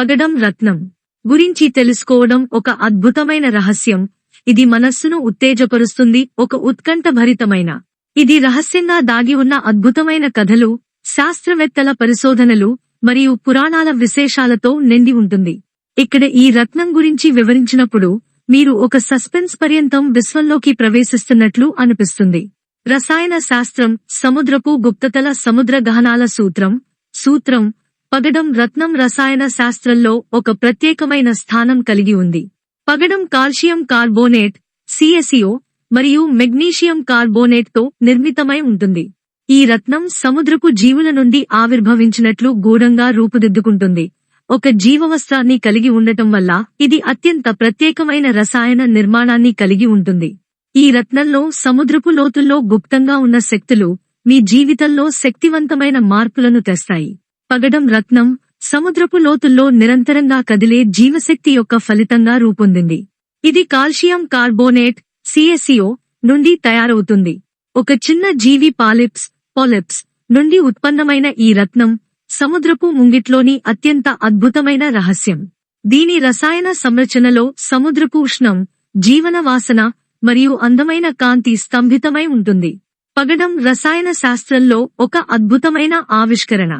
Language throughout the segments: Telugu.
పగడం రత్నం గురించి తెలుసుకోవడం ఒక అద్భుతమైన రహస్యం. ఇది మనస్సును ఉత్తేజపరుస్తుంది ఒక ఉత్కంఠభరితమైన. ఇది రహస్యంగా దాగి ఉన్న అద్భుతమైన కథలు శాస్త్రవేత్తల పరిశోధనలు మరియు పురాణాల విశేషాలతో నిండి ఉంటుంది. ఇక్కడ ఈ రత్నం గురించి వివరించినప్పుడు మీరు ఒక సస్పెన్స్ పర్యంతం విశ్వంలోకి ప్రవేశిస్తున్నట్లు అనిపిస్తుంది. రసాయన శాస్త్రం సముద్రపు గుప్తతల సముద్ర గహనాల సూత్రం సూత్రం పగడం రత్నం రసాయన శాస్త్రంలో ఒక ప్రత్యేకమైన స్థానం కలిగి ఉంది. పగడం కాల్షియం కార్బోనేట్ సిఎసిఓ మరియు మెగ్నీషియం కార్బోనేట్తో నిర్మితమై ఉంటుంది. ఈ రత్నం సముద్రపు జీవుల నుండి ఆవిర్భవించినట్లు గూఢంగా రూపుదిద్దుకుంటుంది. ఒక జీవవస్త్రాన్ని కలిగి ఉండటం వల్ల ఇది అత్యంత ప్రత్యేకమైన రసాయన నిర్మాణాన్ని కలిగి ఉంటుంది. ఈ రత్నంలో సముద్రపు లోతుల్లో గుప్తంగా ఉన్న శక్తులు మీ జీవితంలో శక్తివంతమైన మార్పులను తెస్తాయి. పగడం రత్నం సముద్రపు లోతుల్లో నిరంతరంగా కదిలే జీవశక్తి యొక్క ఫలితంగా రూపొందింది. ఇది కాల్షియం కార్బోనేట్ సిఎస్సిఓ నుండి తయారవుతుంది. ఒక చిన్న జీవి పాలిప్స్ పాలిప్స్ నుండి ఉత్పన్నమైన ఈ రత్నం సముద్రపు ముంగిట్లోని అత్యంత అద్భుతమైన రహస్యం. దీని రసాయన సంరచనలో సముద్రపు ఉష్ణం జీవన వాసన మరియు అందమైన కాంతి స్తంభితమై ఉంటుంది. పగడం రసాయన శాస్త్రంలో ఒక అద్భుతమైన ఆవిష్కరణ.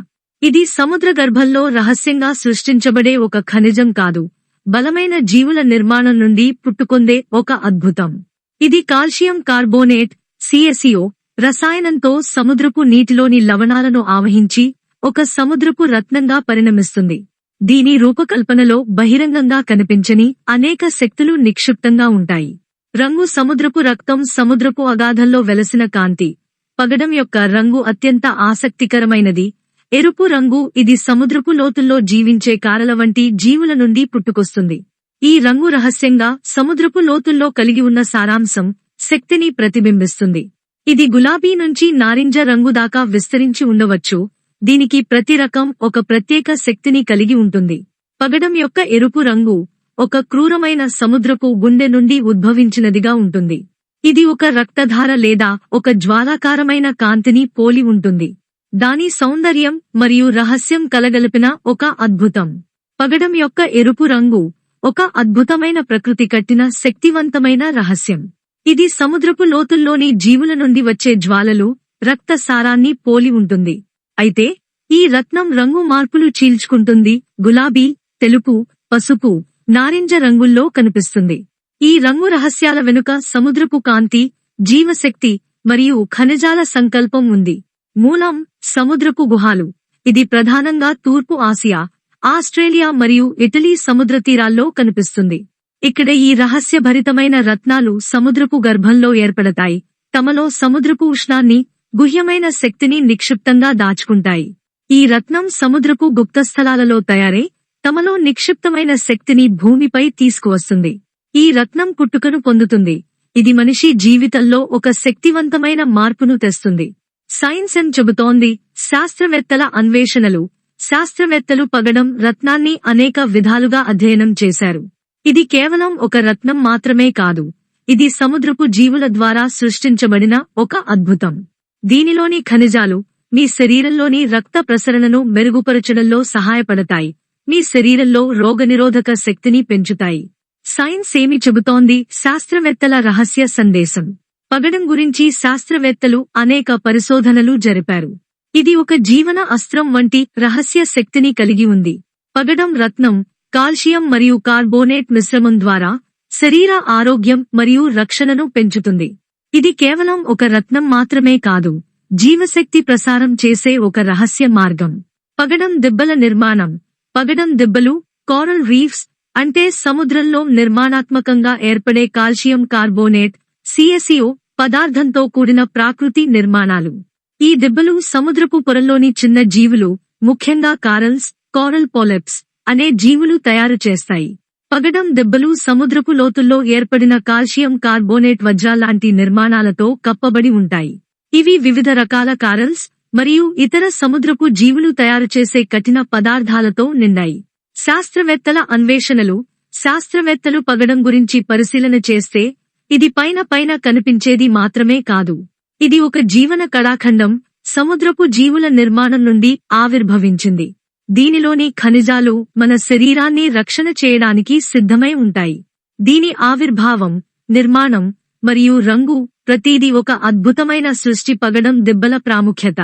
ఇది సముద్ర గర్భంలో రహస్యంగా సృష్టించబడే ఒక ఖనిజం కాదు. బలమైన జీవుల నిర్మాణం నుండి పుట్టుకొందే ఒక అద్భుతం. ఇది కాల్షియం కార్బోనేట్ సిఎసిఓ రసాయనంతో సముద్రపు నీటిలోని లవణాలను ఆవహించి ఒక సముద్రపు రత్నంగా పరిణమిస్తుంది. దీని రూపకల్పనలో బహిరంగంగా కనిపించని అనేక శక్తులు నిక్షిప్తంగా ఉంటాయి. రంగు సముద్రపు రక్తం సముద్రపు అగాధంలో వెలసిన కాంతి. పగడం యొక్క రంగు అత్యంత ఆసక్తికరమైనది. ఎరుపు రంగు ఇది సముద్రపు లోతుల్లో జీవించే కారల వంటి జీవుల నుండి పుట్టుకొస్తుంది. ఈ రంగు రహస్యంగా సముద్రపు లోతుల్లో కలిగి ఉన్న సారాంశం శక్తిని ప్రతిబింబిస్తుంది. ఇది గులాబీ నుంచి నారింజ రంగు దాకా విస్తరించి ఉండవచ్చు. దీనికి ప్రతి రకం ఒక ప్రత్యేక శక్తిని కలిగి ఉంటుంది. పగడం యొక్క ఎరుపు రంగు ఒక క్రూరమైన సముద్రపు గుండె నుండి ఉద్భవించినదిగా ఉంటుంది. ఇది ఒక రక్తధార లేదా ఒక జ్వాలాకారమైన కాంతిని పోలి ఉంటుంది. దాని సౌందర్యం మరియు రహస్యం కలగలిపిన ఒక అద్భుతం. పగడం యొక్క ఎరుపు రంగు ఒక అద్భుతమైన ప్రకృతి కట్టిన శక్తివంతమైన రహస్యం. ఇది సముద్రపు లోతుల్లోని జీవుల నుండి వచ్చే జ్వాలలు రక్త సారాన్ని పోలి ఉంటుంది. అయితే ఈ రత్నం రంగు మార్పులు చీల్చుకుంటుంది గులాబీ తెలుపు పసుపు నారింజ రంగుల్లో కనిపిస్తుంది. ఈ రంగు రహస్యాల వెనుక సముద్రపు కాంతి జీవశక్తి మరియు ఖనిజాల సంకల్పం ఉంది. మూలం సముద్రపు గుహాలు. ఇది ప్రధానంగా తూర్పు ఆసియా ఆస్ట్రేలియా మరియు ఇటలీ సముద్ర తీరాల్లో కనిపిస్తుంది. ఇక్కడ ఈ రహస్యభరితమైన రత్నాలు సముద్రపు గర్భంలో ఏర్పడతాయి. తమలో సముద్రపు ఉష్ణాన్ని గుహ్యమైన శక్తిని నిక్షిప్తంగా దాచుకుంటాయి. ఈ రత్నం సముద్రపు గుప్తస్థలాలలో తయారై తమలో నిక్షిప్తమైన శక్తిని భూమిపై తీసుకువస్తుంది. ఈ రత్నం పుట్టుకను పొందుతుంది. ఇది మనిషి జీవితంలో ఒక శక్తివంతమైన మార్పును తెస్తుంది. సైన్స్ అని చెబుతోంది? శాస్త్రవేత్తల అన్వేషణలు. శాస్త్రవేత్తలు పగడం రత్నాన్ని అనేక విధాలుగా అధ్యయనం చేశారు. ఇది కేవలం ఒక రత్నం మాత్రమే కాదు. ఇది సముద్రపు జీవుల ద్వారా సృష్టించబడిన ఒక అద్భుతం. దీనిలోని ఖనిజాలు మీ శరీరంలోని రక్త ప్రసరణను మెరుగుపరచడంలో సహాయపడతాయి. మీ శరీరంలో రోగనిరోధక శక్తిని పెంచుతాయి. సైన్స్ ఏమి చెబుతోంది? శాస్త్రవేత్తల రహస్య సందేశం. పగడం గురించి శాస్త్రవేత్తలు అనేక పరిశోధనలు జరిపారు. ఇది ఒక జీవన అస్త్రం వంటి రహస్య శక్తిని కలిగి ఉంది. పగడం రత్నం కాల్షియం మరియు కార్బోనేట్ మిశ్రమం ద్వారా శరీర ఆరోగ్యం మరియు రక్షణను పెంచుతుంది. ఇది కేవలం ఒక రత్నం మాత్రమే కాదు జీవశక్తి ప్రసారం చేసే ఒక రహస్య మార్గం. పగడం దిబ్బల నిర్మాణం పగడం దిబ్బలు కోరల్ రీఫ్స్ అంటే సముద్రంలో నిర్మాణాత్మకంగా ఏర్పడే కాల్షియం కార్బోనేట్ సిఎసిఓ పదార్థంతో కూడిన ప్రాకృతి నిర్మాణాలు. ఈ దెబ్బలు సముద్రపు పొరల్లోని చిన్న జీవులు ముఖ్యంగా కారల్స్ కోరల్ పోలెప్స్ అనే జీవులు తయారు చేస్తాయి. పగడం దెబ్బలు సముద్రపు లోతుల్లో ఏర్పడిన కాల్షియం కార్బోనేట్ వజ్రాలాంటి నిర్మాణాలతో కప్పబడి ఉంటాయి. ఇవి వివిధ రకాల కారల్స్ మరియు ఇతర సముద్రపు జీవులు తయారు చేసే కఠిన పదార్థాలతో నిండాయి. శాస్త్రవేత్తల అన్వేషణలు శాస్త్రవేత్తలు పగడం గురించి పరిశీలన చేస్తే ఇది పైన పైన కనిపించేది మాత్రమే కాదు. ఇది ఒక జీవన కళాఖండం సముద్రపు జీవుల నిర్మాణం నుండి ఆవిర్భవించింది. దీనిలోని ఖనిజాలు మన శరీరాన్ని రక్షణ చేయడానికి సిద్ధమై ఉంటాయి. దీని ఆవిర్భావం నిర్మాణం మరియు రంగు ప్రతిదీ ఒక అద్భుతమైన సృష్టి పగడం దిబ్బల ప్రాముఖ్యత.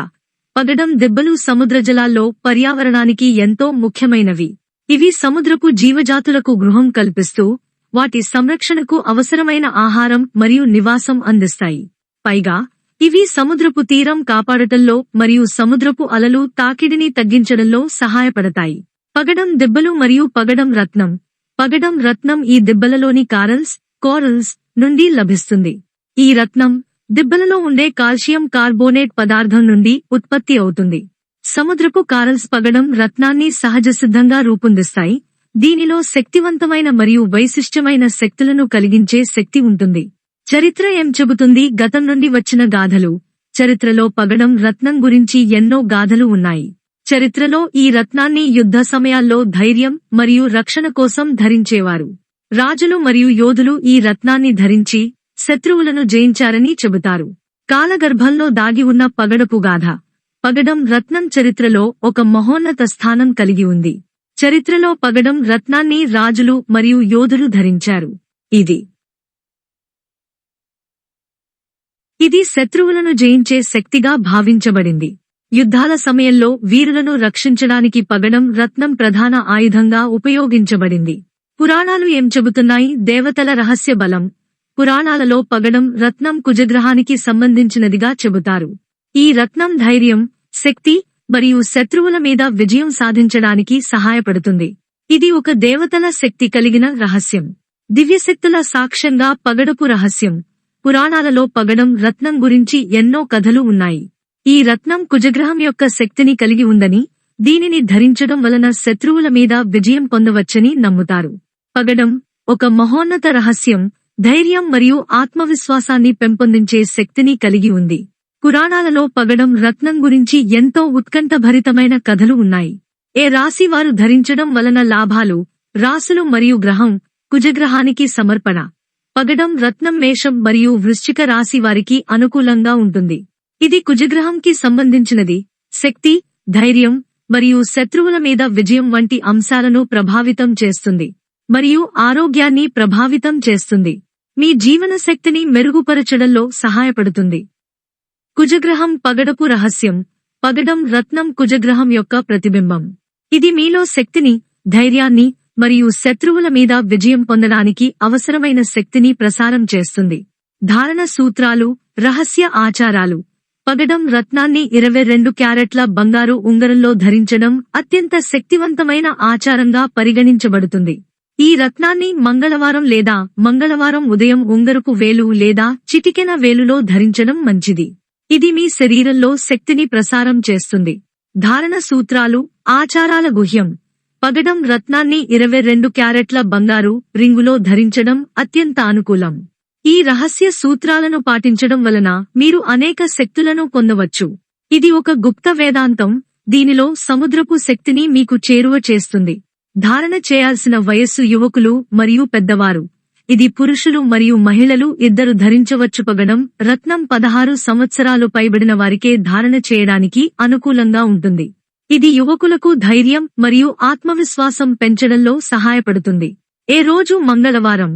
పగడం దిబ్బలు సముద్ర జలాల్లో పర్యావరణానికి ఎంతో ముఖ్యమైనవి. ఇవి సముద్రపు జీవజాతులకు గృహం కల్పిస్తూ వాటి సంరక్షణకు అవసరమైన ఆహారం మరియు నివాసం అందిస్తాయి. పైగా ఇవి సముద్రపు తీరం కాపాడటంలో మరియు సముద్రపు అలలు తాకిడిని తగ్గించడంలో సహాయపడతాయి. పగడం దిబ్బలు మరియు పగడం రత్నం. పగడం రత్నం ఈ దిబ్బలలోని కారల్స్ కోరల్స్ నుండి లభిస్తుంది. ఈ రత్నం దిబ్బలలో ఉండే కాల్షియం కార్బోనేట్ పదార్థం నుండి ఉత్పత్తి అవుతుంది. సముద్రపు కారల్స్ పగడం రత్నాన్ని సహజసిద్ధంగా రూపొందిస్తాయి. దీనిలో శక్తివంతమైన మరియు వైశిష్టమైన శక్తులను కలిగించే శక్తి ఉంటుంది. చరిత్ర ఏం చెబుతుంది? గతం నుండి వచ్చిన గాథలు. చరిత్రలో పగడం రత్నం గురించి ఎన్నో గాథలు ఉన్నాయి. చరిత్రలో ఈ రత్నాన్ని యుద్ధ సమయాల్లో ధైర్యం మరియు రక్షణ కోసం ధరించేవారు. రాజులు మరియు యోధులు ఈ రత్నాన్ని ధరించి శత్రువులను జయించారని చెబుతారు. కాలగర్భంలో దాగి ఉన్న పగడపు గాథ. పగడం రత్నం చరిత్రలో ఒక మహోన్నత స్థానం కలిగి ఉంది. చరిత్రలో పగడం రత్నాన్ని రాజులు మరియు యోధులు ధరించారు. ఇది ఇది శత్రువులను జయించే శక్తిగా భావించబడింది. యుద్ధాల సమయంలో వీరులను రక్షించడానికి పగడం రత్నం ప్రధాన ఆయుధంగా ఉపయోగించబడింది. పురాణాలు ఏం చెబుతున్నాయి? దేవతల రహస్య బలం. పురాణాలలో పగడం రత్నం కుజగ్రహానికి సంబంధించినదిగా చెబుతారు. ఈ రత్నం ధైర్యం శక్తి మరియు శత్రువుల మీద విజయం సాధించడానికి సహాయపడుతుంది. ఇది ఒక దేవతల శక్తి కలిగిన రహస్యం. దివ్యశక్తుల సాక్ష్యంగా పగడపు రహస్యం. పురాణాలలో పగడం రత్నం గురించి ఎన్నో కథలు ఉన్నాయి. ఈ రత్నం కుజగ్రహం యొక్క శక్తిని కలిగి ఉందని దీనిని ధరించడం వలన శత్రువుల మీద విజయం పొందవచ్చని నమ్ముతారు. పగడం ఒక మహోన్నత రహస్యం ధైర్యం మరియు ఆత్మవిశ్వాసాన్ని పెంపొందించే శక్తిని కలిగి ఉంది. పురాణాలలో పగడం రత్నం గురించి ఎంతో ఉత్కంఠభరితమైన కథలు ఉన్నాయి. ఏ రాశి వారు ధరించడం వలన లాభాలు రాసులు మరియు గ్రహం కుజగ్రహానికి సమర్పణ. పగడం రత్నం మేషం మరియు వృశ్చిక రాశి వారికి అనుకూలంగా ఉంటుంది. ఇది కుజగ్రహంకి సంబంధించినది. శక్తి ధైర్యం మరియు శత్రువుల మీద విజయం వంటి అంశాలను ప్రభావితం చేస్తుంది. మరియు ఆరోగ్యాన్ని ప్రభావితం చేస్తుంది. మీ జీవన శక్తిని మెరుగుపరచడంలో సహాయపడుతుంది. కుజగ్రహం పగడపు రహస్యం పగడం రత్నం కుజగ్రహం యొక్క ప్రతిబింబం. ఇది మీలో శక్తిని ధైర్యాన్ని మరియు శత్రువుల మీద విజయం పొందడానికి అవసరమైన శక్తిని ప్రసారం చేస్తుంది. ధారణ సూత్రాలు రహస్య ఆచారాలు. పగడం రత్నాన్ని ఇరవై రెండు క్యారెట్ల బంగారు ఉంగరంలో ధరించడం అత్యంత శక్తివంతమైన ఆచారంగా పరిగణించబడుతుంది. ఈ రత్నాన్ని మంగళవారం లేదా మంగళవారం ఉదయం ఉంగరపు వేలు లేదా చిటికెన వేలులో ధరించడం మంచిది. ఇది మీ శరీరంలో శక్తిని ప్రసారం చేస్తుంది. ధారణ సూత్రాలు ఆచారాల గుహ్యం. పగడం రత్నాన్ని ఇరవై రెండు క్యారెట్ల బంగారు రింగులో ధరించడం అత్యంత అనుకూలం. ఈ రహస్య సూత్రాలను పాటించడం వలన మీరు అనేక శక్తులను పొందవచ్చు. ఇది ఒక గుప్త వేదాంతం దీనిలో సముద్రపు శక్తిని మీకు చేరువ చేస్తుంది. ధారణ చేయాల్సిన వయస్సు యువకులు మరియు పెద్దవారు. ఇది పురుషులు మరియు మహిళలు ఇద్దరు ధరించవచ్చు పగడం రత్నం పదహారు సంవత్సరాలు పైబడిన వారికే ధారణ చేయడానికి అనుకూలంగా ఉంటుంది. ఇది యువకులకు ధైర్యం మరియు ఆత్మవిశ్వాసం పెంచడంలో సహాయపడుతుంది. ఏ రోజు మంగళవారం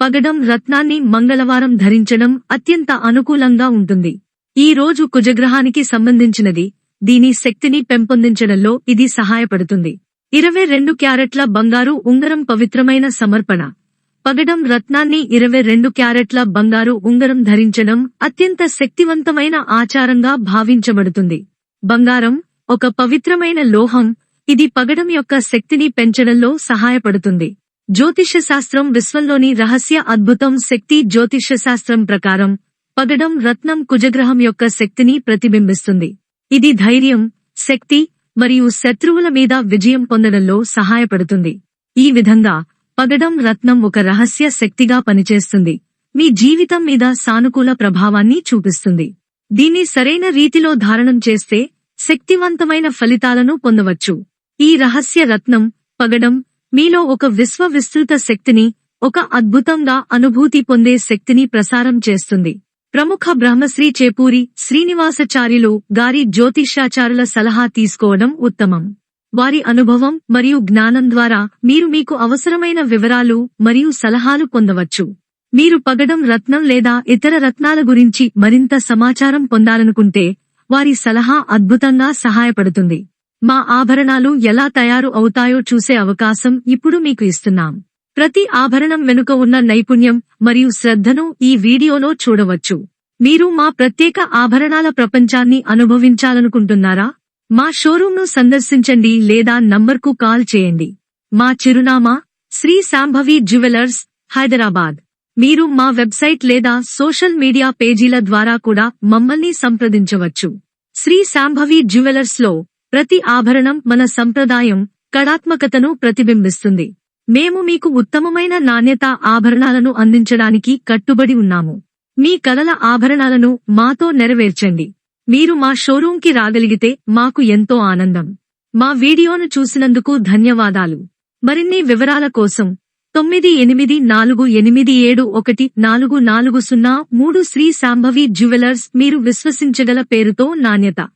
పగడం రత్నాన్ని మంగళవారం ధరించడం అత్యంత అనుకూలంగా ఉంటుంది. ఈ రోజు కుజగ్రహానికి సంబంధించినది దీని శక్తిని పెంపొందించడంలో ఇది సహాయపడుతుంది. ఇరవై రెండు క్యారెట్ల బంగారు ఉంగరం పవిత్రమైన సమర్పణ. పగడం రత్నాన్ని ఇరవై రెండు క్యారెట్ల బంగారు ఉంగరం ధరించడం అత్యంత శక్తివంతమైన ఆచారంగా భావించబడుతుంది. బంగారం ఒక పవిత్రమైన లోహం ఇది పగడం యొక్క శక్తిని పెంచడంలో సహాయపడుతుంది. జ్యోతిష్య శాస్త్రం విశ్వంలోని రహస్య అద్భుతం శక్తి జ్యోతిష్యశాస్త్రం ప్రకారం పగడం రత్నం కుజగ్రహం యొక్క శక్తిని ప్రతిబింబిస్తుంది. ఇది ధైర్యం శక్తి మరియు శత్రువుల మీద విజయం పొందడంలో సహాయపడుతుంది. ఈ విధంగా పగడం రత్నం ఒక రహస్య శక్తిగా పనిచేస్తుంది. మీ జీవితం మీద సానుకూల ప్రభావాన్ని చూపిస్తుంది. దీన్ని సరైన రీతిలో ధారణం చేస్తే శక్తివంతమైన ఫలితాలను పొందవచ్చు. ఈ రహస్య రత్నం పగడం మీలో ఒక విశ్వ విస్తృత శక్తిని ఒక అద్భుతంగా అనుభూతి పొందే శక్తిని ప్రసారం చేస్తుంది. ప్రముఖ బ్రహ్మశ్రీ చేపూరి శ్రీనివాసచార్యులు గారి జ్యోతిష్యాచారుల సలహా తీసుకోవడం ఉత్తమం. వారి అనుభవం మరియు జ్ఞానం ద్వారా మీరు మీకు అవసరమైన వివరాలు మరియు సలహాలు పొందవచ్చు. మీరు పగడం రత్నం లేదా ఇతర రత్నాల గురించి మరింత సమాచారం పొందాలనుకుంటే వారి సలహా అద్భుతంగా సహాయపడుతుంది. మా ఆభరణాలు ఎలా తయారు అవుతాయో చూసే అవకాశం ఇప్పుడు మీకు ఇస్తున్నాం. ప్రతి ఆభరణం వెనుక ఉన్న నైపుణ్యం మరియు శ్రద్ధను ఈ వీడియోలో చూడవచ్చు. మీరు మా ప్రత్యేక ఆభరణాల ప్రపంచాన్ని అనుభవించాలనుకుంటున్నారా? మా షోరూంను సందర్శించండి లేదా నంబర్కు కాల్ చేయండి. మా చిరునామా శ్రీ శాంభవి జ్యువెలర్స్ హైదరాబాద్. మీరు మా వెబ్సైట్ లేదా సోషల్ మీడియా పేజీల ద్వారా కూడా మమ్మల్ని సంప్రదించవచ్చు. శ్రీ శాంభవి జ్యువెలర్స్లో ప్రతి ఆభరణం మన సంప్రదాయం కళాత్మకతను ప్రతిబింబిస్తుంది. మేము మీకు ఉత్తమమైన నాణ్యత ఆభరణాలను అందించడానికి కట్టుబడి ఉన్నాము. మీ కలల ఆభరణాలను మాతో నెరవేర్చండి. మీరు మా షోరూంకి రాగలిగితే మాకు ఎంతో ఆనందం. మా వీడియోను చూసినందుకు ధన్యవాదాలు. మరిన్ని వివరాల కోసం తొమ్మిది ఎనిమిది నాలుగు ఎనిమిది ఏడు ఒకటి నాలుగు నాలుగు సున్నా మూడు శ్రీ శాంభవి జ్యువెలర్స్ మీరు విశ్వసించగల పేరుతో నాణ్యత.